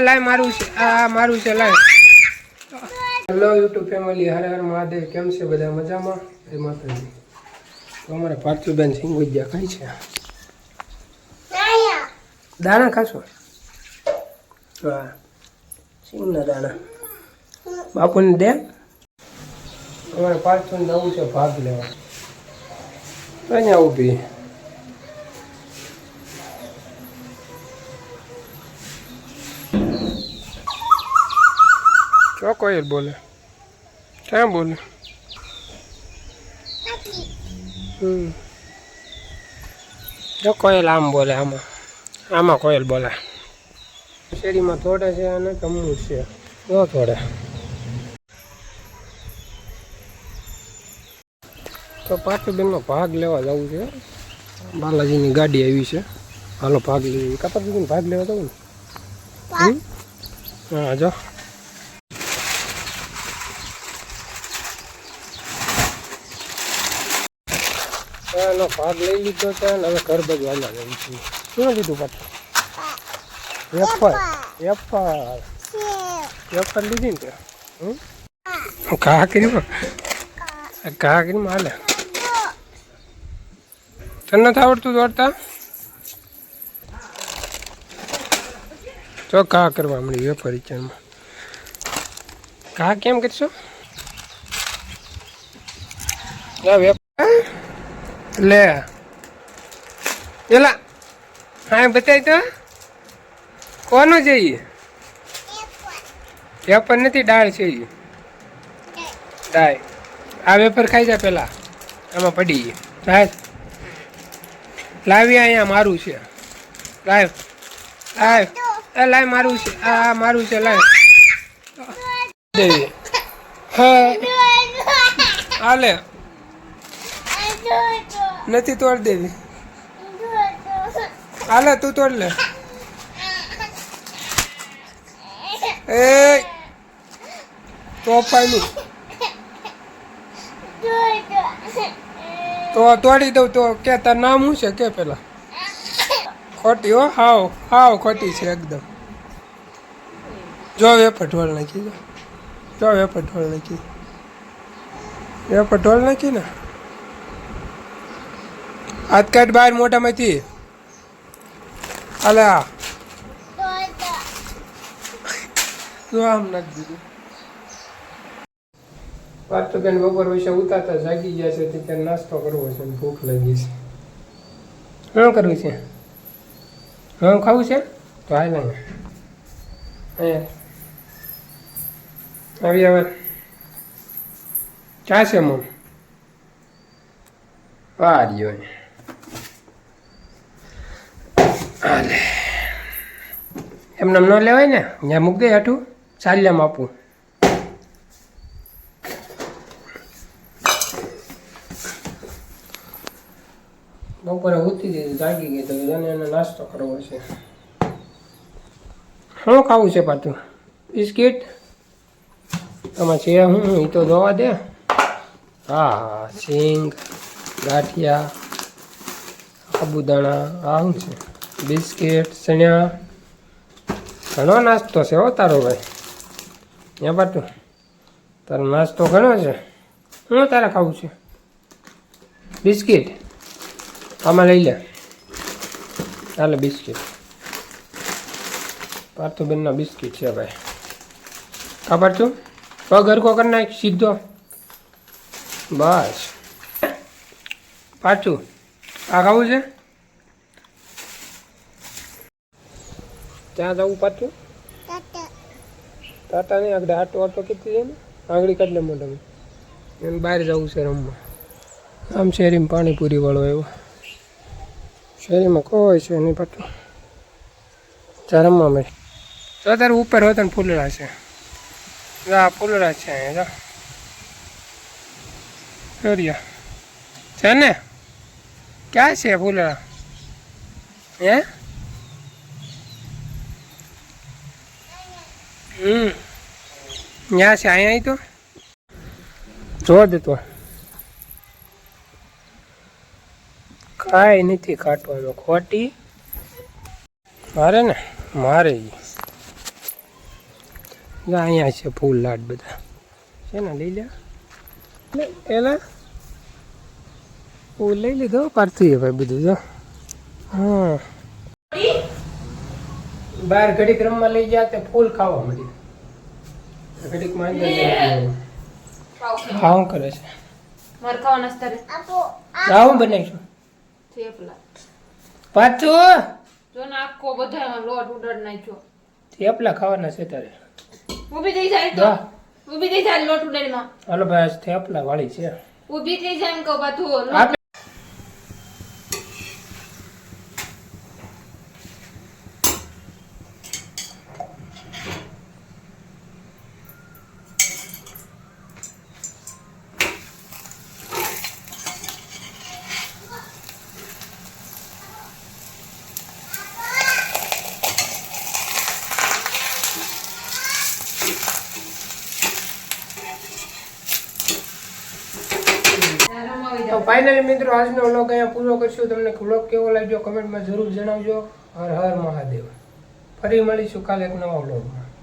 લાય મારું છે આ મારું છે લાય. Hello YouTube family Hare Har Mahadev કેમ છે બધા મજામાં? એ માતાજી. તો અમારે પાર્થિવબેન સિંગ વિદ્યા ખાઈ છે. દાણા. ખાશો? હા. સિંગના દાણા. બાપુને દે. અમારે પાર્થિવ નવું છે ભાગ લેવા. અહીંયા ઊભી. ચો કોઈ બોલે. ક્યાં બોલે? હમ. જો કોયલ આમ બોલે આમાં. આમાં કોયલ બોલે. શેરીમાં થોડે છે અને કમવું છે. જો થોડે. તો પાર્થિવબેનમાં ભાગ લેવા જવું છે. બાલાજીની ગાડી આવી છે. હાલો ભાગ લેવી કપાસ ભાગ લેવા જવું ને? હા જો. એનો ભાગ લઈ લીધો છે અને હવે ઘર બધું હાલ્યા જવું છે. શું લીધું પાછું? વેફર વેફર વેફર લીધી ને તે. હમ? ઘા કર્યું ઘા કર્યું હાલે. તને નથી આવડતું દોડતા? તો ઘા કરવા મળી વેફર કિચનમાં ઘા કેમ કરશો? વેફર લે. એલા, હા બતાવી તો. કોનું જઈએ વેપર નથી દાળ છે એ દાળ આ વેપર ખાઈ જા પેલા. આમાં પડી ગઈ લાય લાવી અહીંયા મારું છે. લાવ. લાવ. એ લાય મારું છે. આ મારું છે લાય દેવી હા. હાલે. નથી તોડ દેવી. હાલે, તું તોડ લે. એ, તો પાયલું. તો તોડી દઉં, તો કે તાર નામ શું છે? કે પેલા? ખોટી હો, હાવ હાવ ખોટી છે એકદમ. જો વેફર ઢોળ નાખી જો વેફર ઢોળ નાખી વેફર ઢોળ નાખી ને? હાથ કાઢ બહાર મોટામાંથી આ જો આમ નાખી દીધું. પાર્થબેન બપોર વિશે ઉતારતા જાગી ગયા છે તે નાસ્તો કરવો છે ભૂખ લાગી છે. શું કરવું છે? હા ખાવું છે? તો હાલ આવી હવે. ચા છે મમ વાર્યો હાલે એમને ન લેવાય ને? ત્યાં મૂક દે હાટું. ચાલ્યામાં આપું. બપોરે ઉઠી દીધી જાગી ગઈ, તો એને એને નાસ્તો કરવો છે. શું ખાવું છે પાછું? બિસ્કિટ? આમાં છે હું એ તો જોવા દે. હા સિંગ, ગાંઠિયા સાબુદાણા આ શું છે? બિસ્કિટ સણિયા ઘણો નાસ્તો છે હો તારો ભાઈ. ત્યાં બાટુ. તારો નાસ્તો ઘણો છે. હું તારે ખાવું છે? બિસ્કિટ. આમાં લઈ લે. ચાલે બિસ્કિટ. પાર્થુબેનના બિસ્કિટ છે ભાઈ. ખબર છું પગ હરકો કરી નાખ, સીધો. બસ. પાછું આ ખાવું છે? ત્યાં જવું પાછું? ટાટા નહીં આગળ આટો આટો કીધી છે ને? આંગળી કાઢ લે મોઢામાં. એને બહાર જવું છે રમવા. આમ શેરીમાં પાણીપુરી વાળો એવો શેરીમાં કોઈ છે નહીં પાછું. ત્યાં રમવા મેં તો અત્યારે ઉપર હોય ને ફૂલડા છે. ના ફૂલડા છે અહીંયા જો. રહ્યા છે ને? ક્યાં છે ફૂલડા? હે? હમ ત્યાં છે અહીંયા ઈ તો જો દે તો કાંઈ નથી કાઢવાનું ખોટી મારે ને મારે ઈ. જો અહીંયા છે ફૂલ લાટ બધા છે ને લઈ લે લે એલા ફૂલ લઈ લીધો પાર્થિવે ભાઈ બધું જો હા બહાર ઘડીક રમવા લઈ ગયા તે ફૂલ ખાવા મળી ઘડીકમાં હા કરે છે? મારે ખાવા નાસ્તા હા હું બનાવીશું. થેપલા પાછું? જો ને આખો બધો એમાં લોટ ઉડડ નાખ્યો. થેપલા ખાવાના છે તારે. ઊભી થઈ જાય તો. ઊભી થઈ જાય લોટ ઉડડમાં. હાલો ભાઈ થેપલા વાળી છે. ઊભી થઈ જાય એમ કહો પાછું લોટ આપણે રમાવી તો ફાઇનલી મિત્રો આજનો વ્લોગ અહીંયા પૂરો કરશું. તમને વ્લોગ કેવો લાગ્યો કમેન્ટમાં જરૂર જણાવજો. હર હર મહાદેવ. ફરી મળીશું કાલે એક નવા વ્લોગમાં